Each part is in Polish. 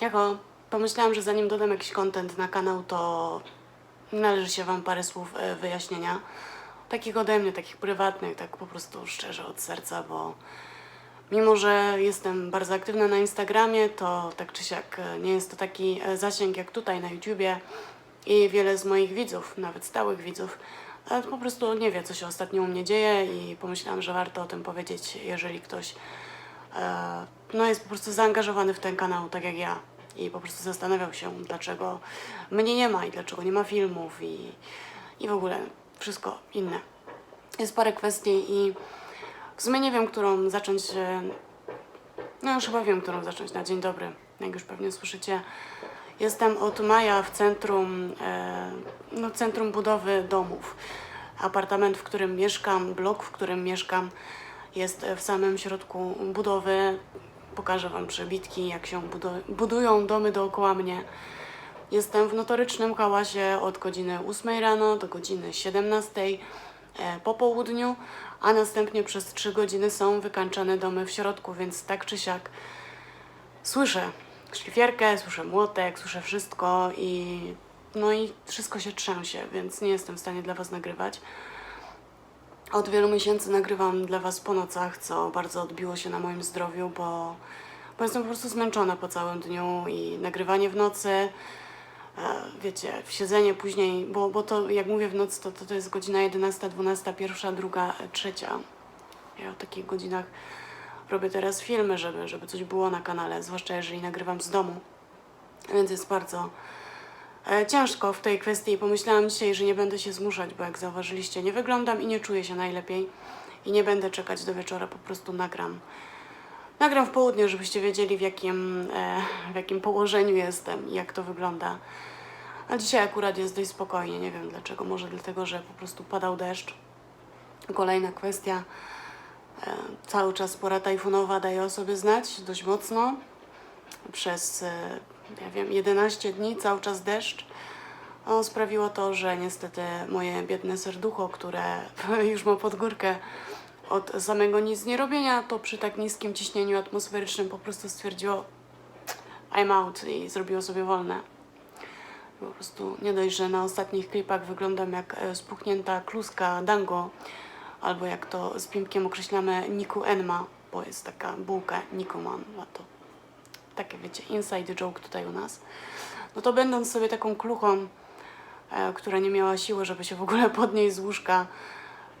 jako pomyślałam, że zanim dodam jakiś content na kanał, to należy się Wam parę słów e, wyjaśnienia. Takich ode mnie, takich prywatnych, tak po prostu szczerze od serca, bo mimo, że jestem bardzo aktywna na Instagramie, to tak czy siak e, nie jest to taki e, zasięg jak tutaj na YouTubie i wiele z moich widzów, nawet stałych widzów, po prostu nie wie, co się ostatnio u mnie dzieje i pomyślałam, że warto o tym powiedzieć, jeżeli ktoś no jest po prostu zaangażowany w ten kanał, tak jak ja. I po prostu zastanawiał się, dlaczego mnie nie ma i dlaczego nie ma filmów i, i w ogóle wszystko inne. Jest parę kwestii i w sumie nie wiem, którą zacząć. e, No już chyba wiem, którą zacząć na dzień dobry, jak już pewnie słyszycie. Jestem od maja w centrum, e, no, centrum budowy domów. Apartament, w którym mieszkam, blok, w którym mieszkam, jest w samym środku budowy. Pokażę Wam przebitki, jak się budują domy dookoła mnie. Jestem w notorycznym hałasie od godziny 8 rano do godziny 17 e, po południu, a następnie przez 3 godziny są wykańczane domy w środku, więc tak czy siak słyszę szlifierkę, słyszę młotek, słyszę wszystko i no i wszystko się trzęsie, więc nie jestem w stanie dla Was nagrywać. Od wielu miesięcy nagrywam dla Was po nocach, co bardzo odbiło się na moim zdrowiu, bo, bo jestem po prostu zmęczona po całym dniu i nagrywanie w nocy, e, wiecie, siedzenie później, bo, bo to jak mówię w nocy, to, to, to jest godzina 11, 12, 1, 2, 3. Ja o takich godzinach robię teraz filmy, żeby, żeby coś było na kanale, zwłaszcza jeżeli nagrywam z domu. Więc jest bardzo ciężko w tej kwestii i pomyślałam dzisiaj, że nie będę się zmuszać, bo jak zauważyliście, nie wyglądam i nie czuję się najlepiej i nie będę czekać do wieczora, po prostu nagram. Nagram w południe, żebyście wiedzieli w jakim, e, w jakim położeniu jestem i jak to wygląda. A dzisiaj akurat jest dość spokojnie, nie wiem dlaczego, może dlatego, że po prostu padał deszcz. Kolejna kwestia, e, cały czas pora tajfunowa daje o sobie znać dość mocno. Przez, e, ja wiem, 11 dni cały czas deszcz. O, sprawiło to, że niestety moje biedne serducho, które już ma pod górkę od samego nic nie robienia, to przy tak niskim ciśnieniu atmosferycznym po prostu stwierdziło I'm out i zrobiło sobie wolne. Po prostu nie dość, że na ostatnich klipach wyglądam jak e, spuchnięta kluska dango, albo jak to z Pimkiem określamy Niku Enma, bo jest taka bułka Nikuman, a to takie wiecie, inside joke tutaj u nas. No to będąc sobie taką kluchą, e, która nie miała siły, żeby się w ogóle podnieść z łóżka,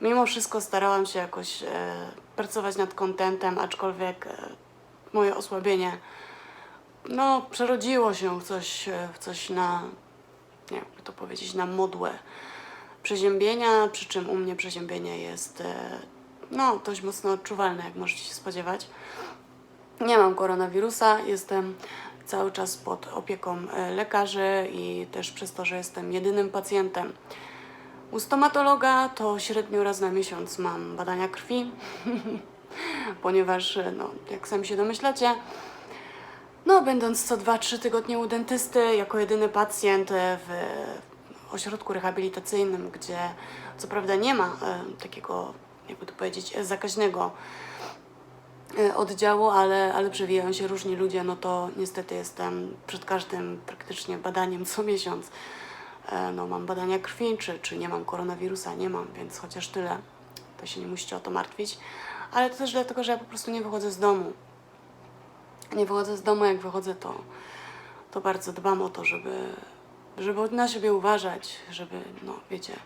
mimo wszystko starałam się jakoś e, pracować nad kontentem, aczkolwiek e, moje osłabienie no, przerodziło się w coś, e, w coś na, nie to powiedzieć, na modłę przeziębienia, przy czym u mnie przeziębienie jest e, no, dość mocno odczuwalne, jak możecie się spodziewać. Nie mam koronawirusa, jestem cały czas pod opieką e, lekarzy i też przez to, że jestem jedynym pacjentem. U stomatologa, to średnio raz na miesiąc mam badania krwi, ponieważ, e, no, jak sami się domyślacie, no, będąc co 2-3 tygodnie u dentysty, jako jedyny pacjent e, w ośrodku rehabilitacyjnym, gdzie co prawda nie ma e, takiego, jakby to powiedzieć, zakaźnego oddziału, ale, ale przewijają się różni ludzie, no to niestety jestem przed każdym praktycznie badaniem co miesiąc. E, No, mam badania krwi, czy, czy nie mam koronawirusa, nie mam, więc chociaż tyle, to się nie musicie o to martwić. Ale to też dlatego, że ja po prostu nie wychodzę z domu. Nie wychodzę z domu, jak wychodzę, to, to bardzo dbam o to, żeby, żeby na siebie uważać, żeby, no wiecie,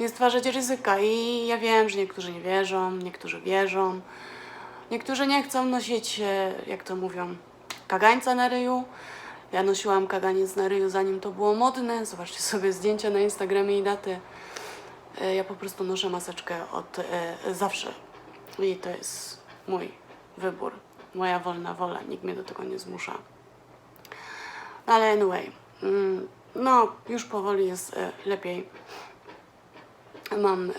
nie stwarzać ryzyka. I ja wiem, że niektórzy nie wierzą, niektórzy wierzą, niektórzy nie chcą nosić, e, jak to mówią, kagańca na ryju. Ja nosiłam kaganiec na ryju, zanim to było modne. Zobaczcie sobie zdjęcia na Instagramie i daty. E, Ja po prostu noszę maseczkę od e, zawsze. I to jest mój wybór, moja wolna wola. Nikt mnie do tego nie zmusza. Ale anyway, mm, no już powoli jest e, lepiej. Mam e,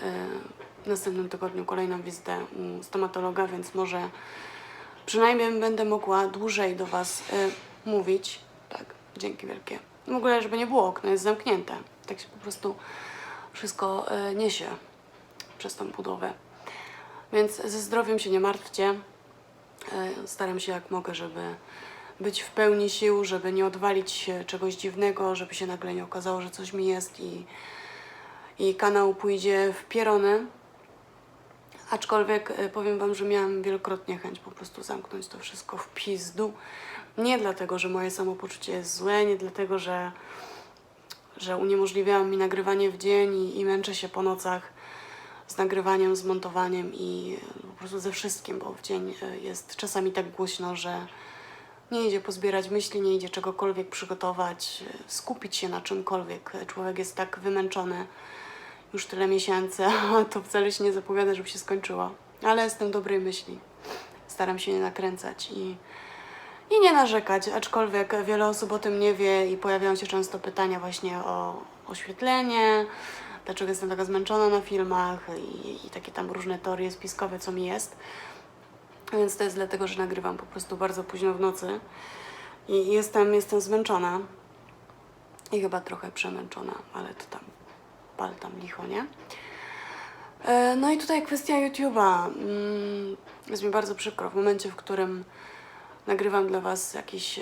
w następnym tygodniu kolejną wizytę u stomatologa, więc może przynajmniej będę mogła dłużej do Was e, mówić. Tak, dzięki wielkie. W ogóle, żeby nie było, okno jest zamknięte. Tak się po prostu wszystko e, niesie przez tą budowę. Więc ze zdrowiem się nie martwcie. E, Staram się jak mogę, żeby być w pełni sił, żeby nie odwalić się czegoś dziwnego, żeby się nagle nie okazało, że coś mi jest i, i kanał pójdzie w pierony. Aczkolwiek e, powiem Wam, że miałam wielokrotnie chęć po prostu zamknąć to wszystko w pizdu. Nie dlatego, że moje samopoczucie jest złe, nie dlatego, że, że uniemożliwiałam mi nagrywanie w dzień i, i męczę się po nocach z nagrywaniem, z montowaniem i e, po prostu ze wszystkim, bo w dzień e, jest czasami tak głośno, że nie idzie pozbierać myśli, nie idzie czegokolwiek przygotować, skupić się na czymkolwiek. Człowiek jest tak wymęczony już tyle miesięcy, a to wcale się nie zapowiada, żeby się skończyło. Ale jestem dobrej myśli. Staram się nie nakręcać i, i nie narzekać, aczkolwiek wiele osób o tym nie wie i pojawiają się często pytania właśnie o oświetlenie, dlaczego jestem taka zmęczona na filmach i, i takie tam różne teorie spiskowe, co mi jest. Więc to jest dlatego, że nagrywam po prostu bardzo późno w nocy i jestem, jestem zmęczona i chyba trochę przemęczona, ale to tam pal tam licho, nie? E, No i tutaj kwestia YouTube'a. Mm, Jest mi bardzo przykro w momencie, w którym nagrywam dla Was jakieś,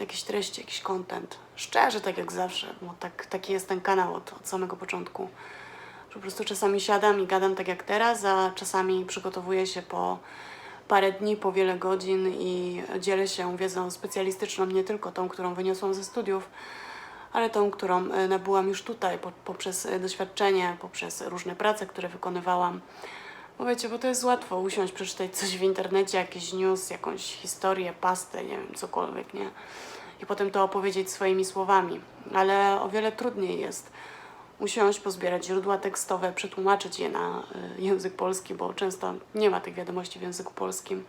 jakieś treści, jakiś content. Szczerze, tak jak zawsze, bo tak, taki jest ten kanał od, od samego początku. Po prostu czasami siadam i gadam tak jak teraz, a czasami przygotowuję się po parę dni, po wiele godzin i dzielę się wiedzą specjalistyczną, nie tylko tą, którą wyniosłam ze studiów, ale tą, którą e, nabyłam już tutaj po, poprzez e, doświadczenie, poprzez różne prace, które wykonywałam. Bo wiecie, bo to jest łatwo usiąść, przeczytać coś w internecie, jakiś news, jakąś historię, pastę, nie wiem, cokolwiek, nie? I potem to opowiedzieć swoimi słowami. Ale o wiele trudniej jest usiąść, pozbierać źródła tekstowe, przetłumaczyć je na y, język polski, bo często nie ma tych wiadomości w języku polskim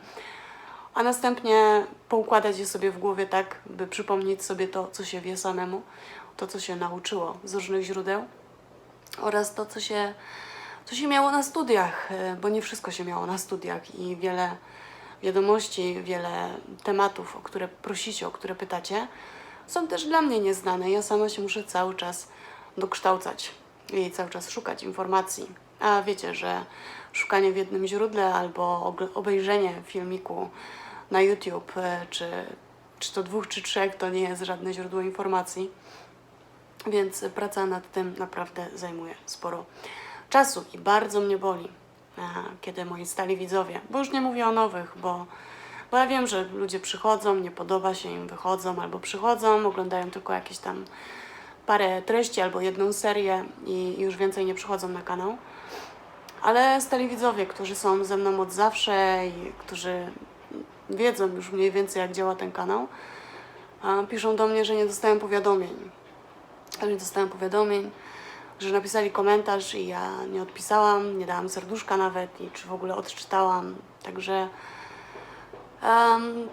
a następnie poukładać je sobie w głowie tak, by przypomnieć sobie to, co się wie samemu, to, co się nauczyło z różnych źródeł oraz to, co się, co się miało na studiach, e, bo nie wszystko się miało na studiach i wiele wiadomości, wiele tematów, o które prosicie, o które pytacie, są też dla mnie nieznane. Ja sama się muszę cały czas dokształcać i cały czas szukać informacji. A wiecie, że szukanie w jednym źródle albo obejrzenie filmiku na YouTube, e, czy, czy to dwóch, czy trzech, to nie jest żadne źródło informacji. Więc praca nad tym naprawdę zajmuje sporo czasu i bardzo mnie boli, e, kiedy moi stali widzowie, bo już nie mówię o nowych, bo, bo ja wiem, że ludzie przychodzą, nie podoba się im, wychodzą albo przychodzą, oglądają tylko jakieś tam parę treści albo jedną serię i już więcej nie przychodzą na kanał. Ale stali widzowie, którzy są ze mną od zawsze i którzy wiedzą już mniej więcej, jak działa ten kanał, piszą do mnie, że nie dostają powiadomień. że nie dostałem powiadomień, że napisali komentarz i ja nie odpisałam, nie dałam serduszka nawet i czy w ogóle odczytałam. Także em,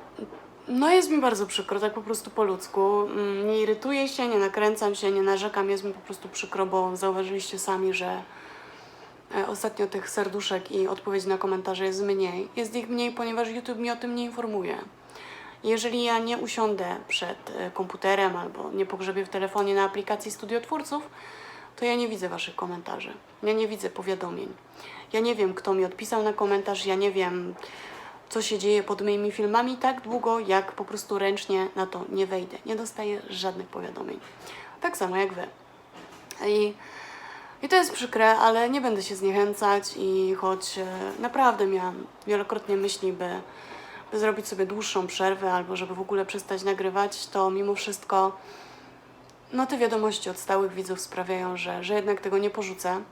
no jest mi bardzo przykro, tak po prostu po ludzku. Mm, Nie irytuję się, nie nakręcam się, nie narzekam, jest mi po prostu przykro, bo zauważyliście sami, że ostatnio tych serduszek i odpowiedzi na komentarze jest mniej. Jest ich mniej, ponieważ YouTube mnie o tym nie informuje. Jeżeli ja nie usiądę przed e, komputerem albo nie pogrzebię w telefonie na aplikacji studiotwórców, to ja nie widzę Waszych komentarzy. Ja nie widzę powiadomień. Ja nie wiem, kto mi odpisał na komentarz, ja nie wiem, co się dzieje pod moimi filmami tak długo, jak po prostu ręcznie na to nie wejdę. Nie dostaję żadnych powiadomień. Tak samo jak Wy. I, I to jest przykre, ale nie będę się zniechęcać i choć e, naprawdę miałam wielokrotnie myśli, by, by zrobić sobie dłuższą przerwę albo żeby w ogóle przestać nagrywać, to mimo wszystko no te wiadomości od stałych widzów sprawiają, że, że jednak tego nie porzucę.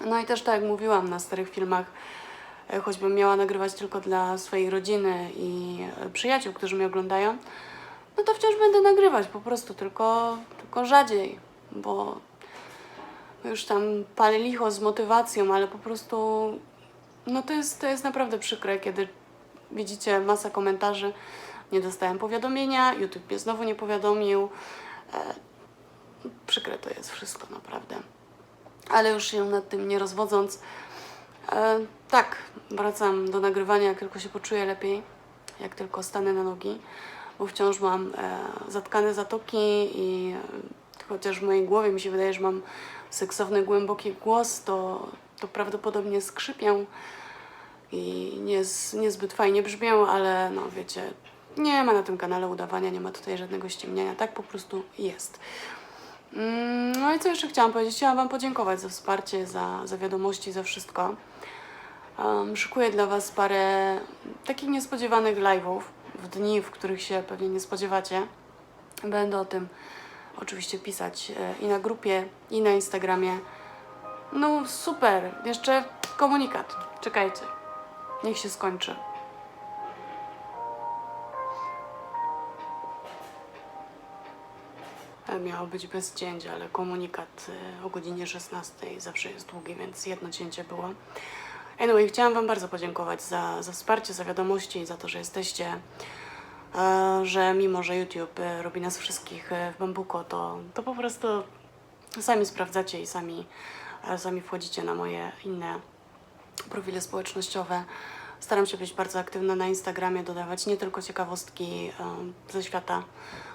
No i też tak jak mówiłam na starych filmach, e, choćbym miała nagrywać tylko dla swojej rodziny i e, przyjaciół, którzy mnie oglądają, no to wciąż będę nagrywać po prostu, tylko, tylko rzadziej, bo już tam palę licho z motywacją, ale po prostu no to jest, to jest naprawdę przykre, kiedy widzicie masę komentarzy, nie dostałem powiadomienia, YouTube mnie znowu nie powiadomił. E, przykre to jest wszystko naprawdę. Ale już się nad tym nie rozwodząc, e, tak, wracam do nagrywania, jak tylko się poczuję lepiej, jak tylko stanę na nogi, bo wciąż mam e, zatkane zatoki i chociaż w mojej głowie mi się wydaje, że mam seksowny, głęboki głos, to, to prawdopodobnie skrzypię i nie, niezbyt fajnie brzmią, ale no wiecie, Nie ma na tym kanale udawania, nie ma tutaj żadnego ściemniania, tak po prostu jest. Mm, No i co jeszcze chciałam powiedzieć? Chciałam Wam podziękować za wsparcie, za, za wiadomości, za wszystko. Um, szykuję dla Was parę takich niespodziewanych live'ów w dni, w których się pewnie nie spodziewacie. Będę o tym oczywiście pisać e, i na grupie, i na Instagramie. No super, jeszcze komunikat. Czekajcie, niech się skończy. E, Miało być bez cięć, ale komunikat e, o godzinie 16 zawsze jest długi, więc jedno cięcie było. Anyway, chciałam Wam bardzo podziękować za, za wsparcie, za wiadomości, za to, że jesteście, że mimo, że YouTube e, robi nas wszystkich e, w bambuko, to, to po prostu sami sprawdzacie i sami, e, sami wchodzicie na moje inne profile społecznościowe. Staram się być bardzo aktywna na Instagramie, dodawać nie tylko ciekawostki e, ze świata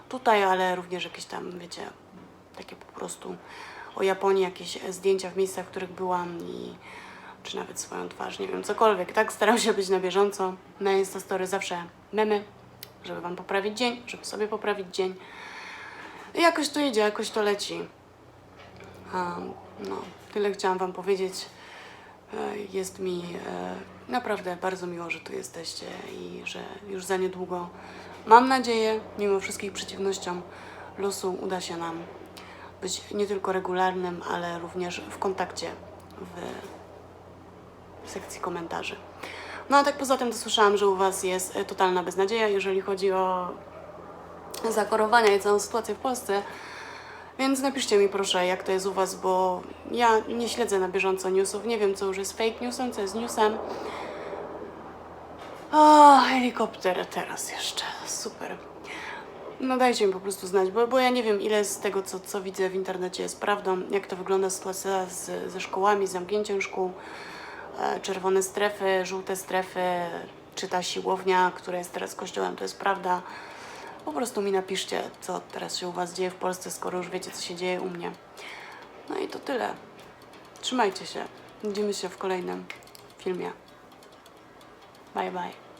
tutaj, ale również jakieś tam, wiecie, takie po prostu o Japonii, jakieś zdjęcia w miejscach, w których byłam i czy nawet swoją twarz, nie wiem, cokolwiek, tak? Staram się być na bieżąco. Na Instastory zawsze memy, żeby Wam poprawić dzień, żeby sobie poprawić dzień. I jakoś to jedzie, jakoś to leci. No, tyle chciałam Wam powiedzieć. E, Jest mi e, naprawdę bardzo miło, że tu jesteście i że już za niedługo, mam nadzieję, mimo wszystkich przeciwnościom losu, uda się nam być nie tylko regularnym, ale również w kontakcie w sekcji komentarzy. No a tak poza tym to słyszałam, że u Was jest e, totalna beznadzieja, jeżeli chodzi o zachorowania i całą sytuację w Polsce. Więc napiszcie mi proszę, jak to jest u Was, bo ja nie śledzę na bieżąco newsów. Nie wiem, co już jest fake newsem, co jest newsem. O, helikopter teraz jeszcze. Super. No dajcie mi po prostu znać, bo, bo ja nie wiem, ile z tego, co, co widzę w internecie jest prawdą, jak to wygląda sytuacja z, ze szkołami, z zamknięciem szkół, czerwone strefy, żółte strefy, czy ta siłownia, która jest teraz kościołem, to jest prawda. Po prostu mi napiszcie, co teraz się u Was dzieje w Polsce, skoro już wiecie, co się dzieje u mnie. No i to tyle. Trzymajcie się. Widzimy się w kolejnym filmie. Bye bye.